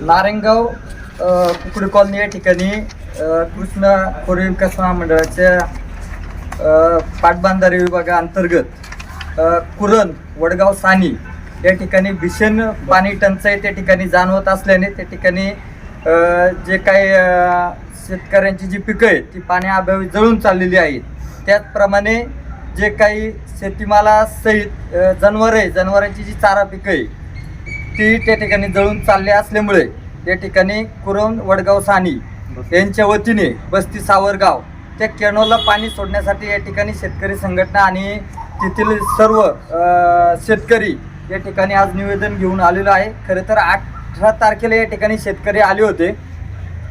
Narayangaon Kukde colony या ठिकाणी कृष्ण खोरे विकास महामंडळाच्या पाटबांधारे विभागाअंतर्गत कुरण वडगाव सानी या ठिकाणी भीषण पाणी टंचाई त्या ठिकाणी जाणवत असल्याने त्या ठिकाणी जे काही शेतकऱ्यांची जी पिकं आहेत ती पाण्याअभावी जळून चाललेली आहेत. त्याचप्रमाणे जे काही शेतीमालासहित अ, जनावरं आहे जनावरांची जी चारा पिकं आहे ती त्या ठिकाणी जळून चालले असल्यामुळे या ठिकाणी कुरवून वडगाव सानी यांच्या वतीने बस्ती सावरगाव त्या केनोला पाणी सोडण्यासाठी या ठिकाणी शेतकरी संघटना आणि तेथील सर्व शेतकरी या ठिकाणी आज निवेदन घेऊन आलेलं आहे. खरं तर अठरा तारखेला या ठिकाणी शेतकरी आले होते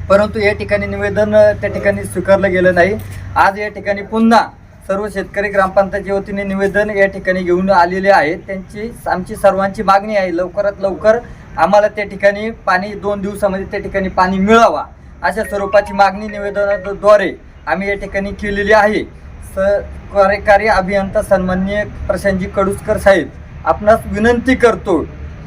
परंतु या ठिकाणी निवेदन त्या ठिकाणी स्वीकारलं गेलं नाही. आज या ठिकाणी पुन्हा सर्व शेतकरी ग्रामपंचायतच्या वतीने निवेदन या ठिकाणी घेऊन आलेले आहेत. त्यांची आमची सर्वांची मागणी आहे लवकरात लवकर आम्हाला त्या ठिकाणी पाणी दोन दिवसामध्ये त्या ठिकाणी पाणी मिळावा. अशा स्वरूपाची मागणी निवेदनाद्वारे आम्ही या ठिकाणी केलेली आहे. स कार्यकारी अभियंता सन्माननीय प्रशांतजी कडुसकर साहेब आपणास विनंती करतो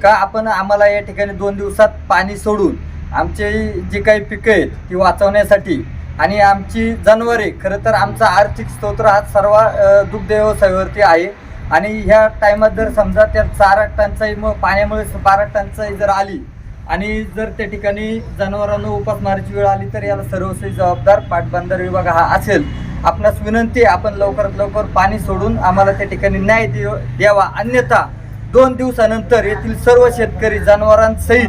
का आपण आम्हाला या ठिकाणी दोन दिवसात पाणी सोडून आमचे जी काही पिकं आहेत ती वाचवण्यासाठी आणि आमची जनावरे खरं तर आमचा आर्थिक स्तोत्र हा सर्व दुग्धव्यवसायावरती दुग्ध व्यवसायावरती आहे. आणि ह्या टायमात जर समजा त्या चारा टंचाई मग पाण्यामुळे बारा टंचाई जर आली आणि जर त्या ठिकाणी जनावरांना उपासमारीची वेळ आली तर याला सर्वस्वी जबाबदार पाटबंधार विभाग हा असेल. आपणास विनंती आहे आपण लवकरात लवकर पाणी सोडून आम्हाला त्या ठिकाणी न्याय देव द्यावा. अन्यथा दोन दिवसानंतर येथील सर्व शेतकरी जनावरांसहित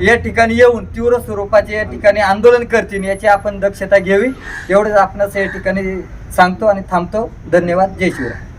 या ठिकाणी येऊन तीव्र स्वरूपाचे या ठिकाणी आंदोलन करतील याची आपण दक्षता घ्यावी. एवढंच आपणास या ठिकाणी सांगतो आणि थांबतो. धन्यवाद. जय शिवराय.